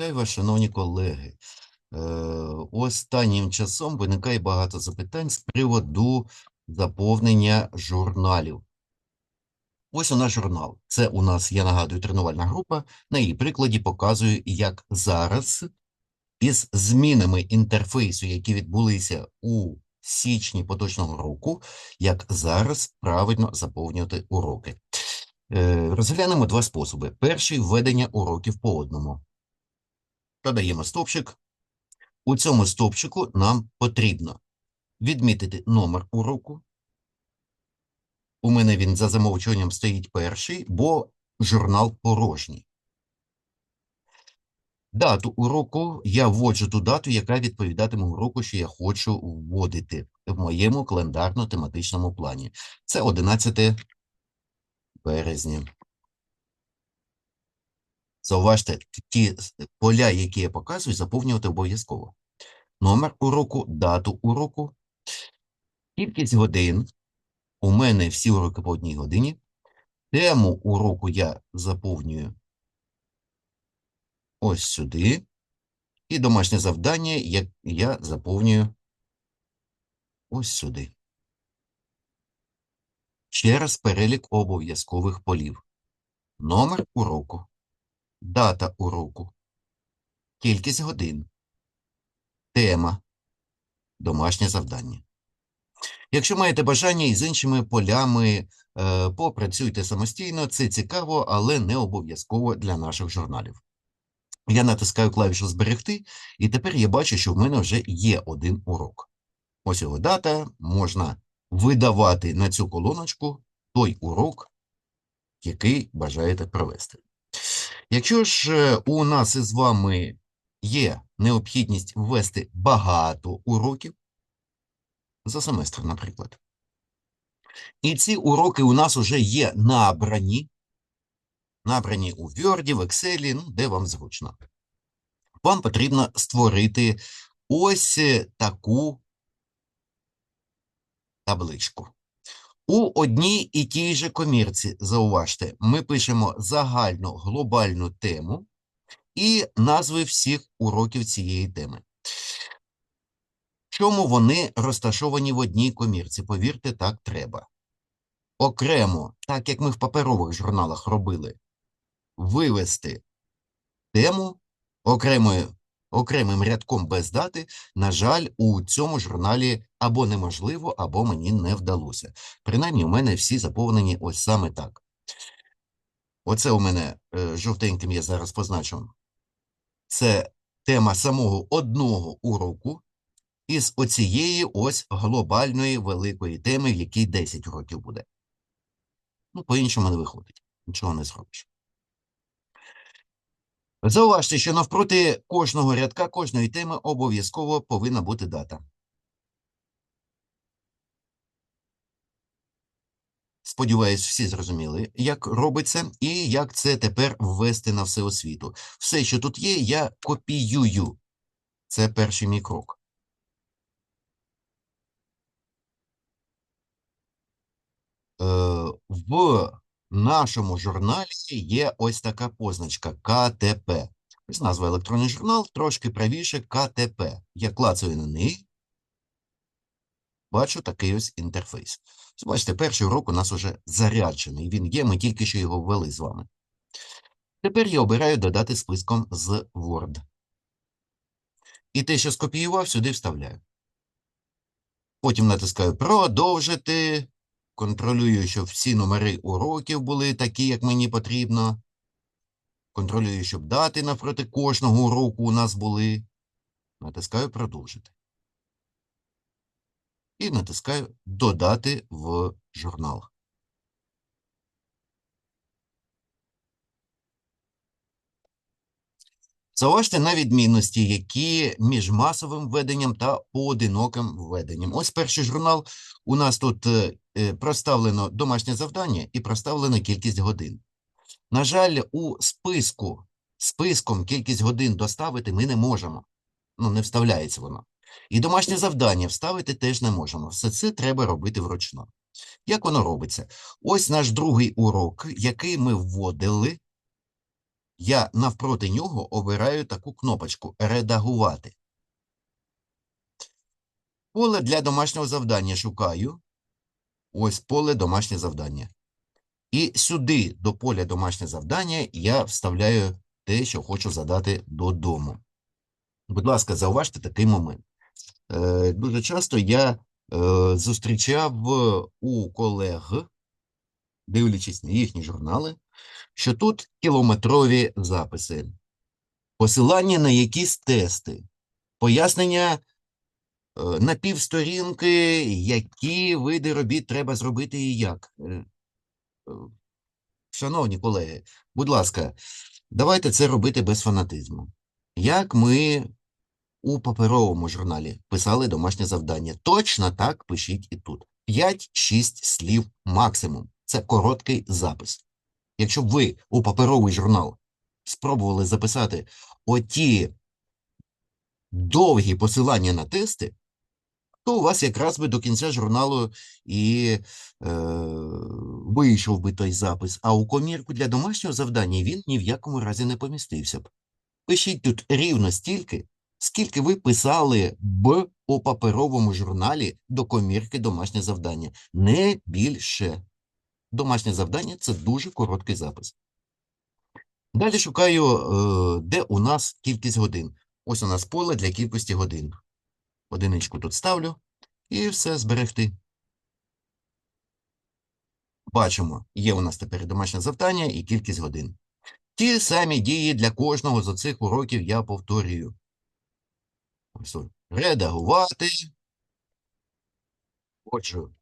Вітаю вас, шановні колеги. Е, Останнім часом виникає багато запитань з приводу заповнення журналів. Ось у нас журнал. Це у нас, я нагадую, тренувальна група. На її прикладі показую, як зараз із змінами інтерфейсу, які відбулися у січні поточного року, як зараз правильно заповнювати уроки. Е, Розглянемо два способи. Перший – введення уроків по одному. Додаємо стовпчик. У цьому стовпчику нам потрібно відмітити номер уроку. У мене він за замовчуванням стоїть перший, бо журнал порожній. Дату уроку я вводжу ту дату, яка відповідатиме уроку, що я хочу вводити в моєму календарно-тематичному плані. Це 11 березня. Зауважте, ті поля, які я показую, заповнювати обов'язково. Номер уроку, дату уроку, кількість годин. У мене всі уроки по одній годині. Тему уроку я заповнюю ось сюди. І домашнє завдання я, я заповнюю ось сюди. Ще раз перелік обов'язкових полів. Номер уроку, дата уроку, кількість годин, тема, домашнє завдання. Якщо маєте бажання і з іншими полями е, попрацюйте самостійно, це цікаво, але не обов'язково для наших журналів. Я натискаю клавішу «Зберегти», і тепер я бачу, що в мене вже є один урок. Ось його дата, можна видавати на цю колоночку той урок, який бажаєте провести. Якщо ж е, у нас із вами є необхідність ввести багато уроків, за семестр, наприклад, і ці уроки у нас вже є набрані, набрані у Word, в Excel, ну, де вам зручно. Вам потрібно створити ось е, таку табличку. У одній і тій же комірці, зауважте, ми пишемо загальну глобальну тему і назви всіх уроків цієї теми. Чому вони розташовані в одній комірці? Повірте, так треба. Окремо, так як ми в паперових журналах робили, вивести тему окремою, окремим рядком без дати, на жаль, у цьому журналі або неможливо, або мені не вдалося. Принаймні, у мене всі заповнені ось саме так. Оце у мене е, жовтеньким я зараз позначу. Це тема самого одного уроку із оцієї ось глобальної великої теми, в якій 10 уроків буде. Ну, по-іншому не виходить. Нічого не зробиш. Зауважте, що навпроти кожного рядка, кожної теми обов'язково повинна бути дата. Сподіваюсь, всі зрозуміли, як робиться і як це тепер ввести на всеосвіту. Все, що тут є, я копіюю. Це перший мій крок. Е, в нашому журналі є ось така позначка КТП. Ось назва електронний журнал, трошки правіше КТП. Я клацаю на неї. Бачу такий ось інтерфейс. Бачите, перший урок у нас уже заряджений. Він є, ми тільки що його ввели з вами. Тепер я обираю додати списком з Word. І те, що скопіював, сюди вставляю. Потім натискаю продовжити. Контролюю, щоб всі номери уроків були такі, як мені потрібно. Контролюю, щоб дати навпроти кожного уроку у нас були. Натискаю продовжити. І натискаю додати в журнал. Зауважте на відмінності, які між масовим введенням та поодиноким введенням. Ось перший журнал. У нас тут е, е, проставлено домашнє завдання і проставлена кількість годин. На жаль, у списку, списком кількість годин доставити ми не можемо. Ну, не вставляється воно. І домашнє завдання вставити теж не можемо. Все це треба робити вручну. Як воно робиться? Ось наш другий урок, який ми вводили я навпроти нього обираю таку кнопочку Редагувати. Поле для домашнього завдання шукаю. Ось поле домашнє завдання. І сюди, до поля домашнє завдання, я вставляю те, що хочу задати додому. Будь ласка, зауважте такий момент. Е, Дуже часто я е, зустрічав у колег, дивлячись на їхні журнали, що тут кілометрові записи, посилання на якісь тести, пояснення е, на півсторінки, які види робіт треба зробити і як. Е, е, Шановні колеги, будь ласка, давайте це робити без фанатизму. Як ми у паперовому журналі писали домашнє завдання. Точно так пишіть і тут. 5-6 слів максимум. Це короткий запис. Якщо б ви у паперовий журнал спробували записати оті довгі посилання на тести, то у вас якраз би до кінця журналу і е, вийшов би той запис. А у комірку для домашнього завдання він ні в якому разі не помістився б. Пишіть тут рівно стільки, скільки ви писали б у паперовому журналі до комірки домашнє завдання. Не більше. Домашнє завдання – це дуже короткий запис. Далі шукаю, е, де у нас кількість годин. Ось у нас поле для кількості годин. Одиничку тут ставлю і все зберегти. Бачимо, є у нас тепер домашнє завдання і кількість годин. Ті самі дії для кожного з оцих уроків я повторюю. Редагувати. Вводжу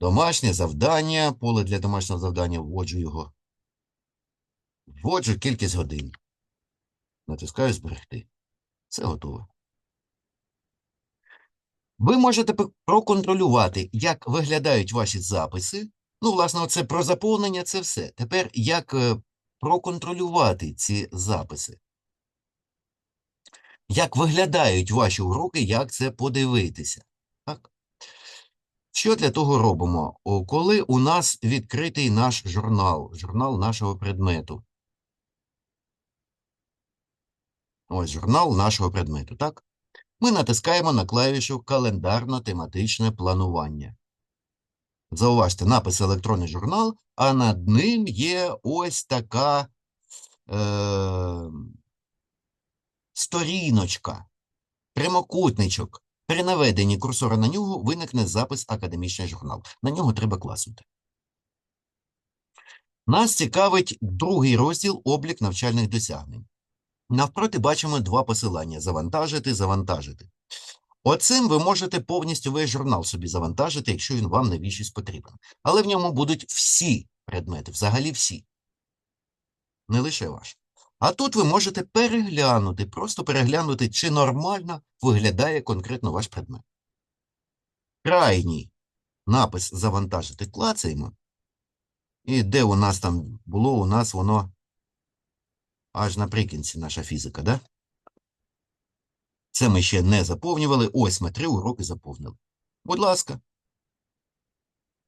домашнє завдання. Поле для домашнього завдання вводжу його. Вводжу кількість годин. Натискаю зберегти. Все готово. Ви можете проконтролювати, як виглядають ваші записи. Ну, власне, це про заповнення, це все. Тепер як е, проконтролювати ці записи. Як виглядають ваші уроки, як це подивитися. Що для того робимо? Коли у нас відкритий наш журнал, журнал нашого предмету. Ось журнал нашого предмету, так? Ми натискаємо на клавішу «Календарно-тематичне планування». Зауважте, напис «Електронний журнал», а над ним є ось така е, сторіночка, прямокутничок. При наведенні курсора на нього виникне запис «Академічний журнал». На нього треба класнути. Нас цікавить другий розділ «Облік навчальних досягнень». Навпроти бачимо два посилання «Завантажити», «Завантажити». Оцим ви можете повністю весь журнал собі завантажити, якщо він вам навіщось потрібен. Але в ньому будуть всі предмети, взагалі всі. Не лише ваші. А тут ви можете переглянути, просто переглянути, чи нормально виглядає конкретно ваш предмет. Крайній напис «Завантажити» клацаємо. І де у нас там було, у нас воно аж наприкінці наша фізика, да? Це ми ще не заповнювали. Ось ми три уроки заповнили. Будь ласка.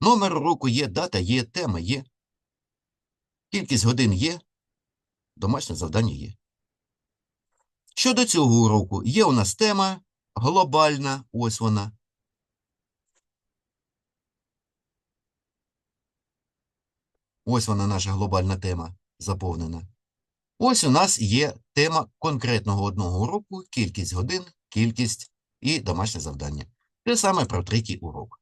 Номер уроку є, дата є, тема є. Кількість годин є. Домашнє завдання є. Щодо цього уроку, є у нас тема глобальна, ось вона. Ось вона наша глобальна тема заповнена. Ось у нас є тема конкретного одного уроку, кількість годин, кількість і домашнє завдання. Те саме про третій урок.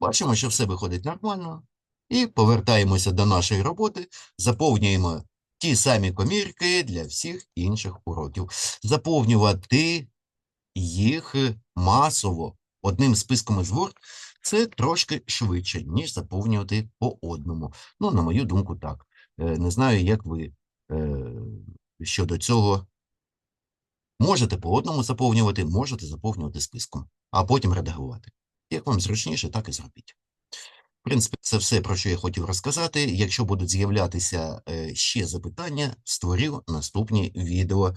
Бачимо, що все виходить нормально. І повертаємося до нашої роботи, заповнюємо ті самі комірки для всіх інших уроків. Заповнювати їх масово одним списком із Word – це трошки швидше, ніж заповнювати по одному. Ну, на мою думку, так. Е, Не знаю, як ви е, щодо цього. Можете по одному заповнювати, можете заповнювати списком, а потім редагувати. Як вам зручніше, так і зробіть. В принципі, це все, про що я хотів розказати. Якщо будуть з'являтися е, ще запитання, створю наступні відео,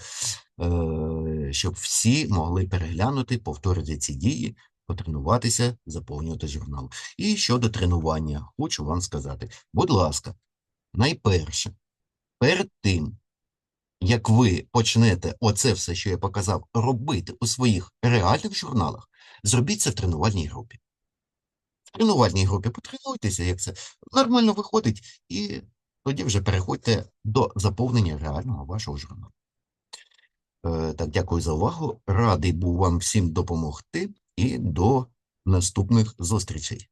е, щоб всі могли переглянути, повторити ці дії, потренуватися, заповнювати журнал. І щодо тренування, хочу вам сказати, будь ласка, найперше, перед тим, як ви почнете оце все, що я показав, робити у своїх реальних журналах, зробіть це в тренувальній групі. Тренувальній групі потренуйтеся, як це нормально виходить, і тоді вже переходьте до заповнення реального вашого журналу. Е, Так, дякую за увагу. Радий був вам всім допомогти і до наступних зустрічей.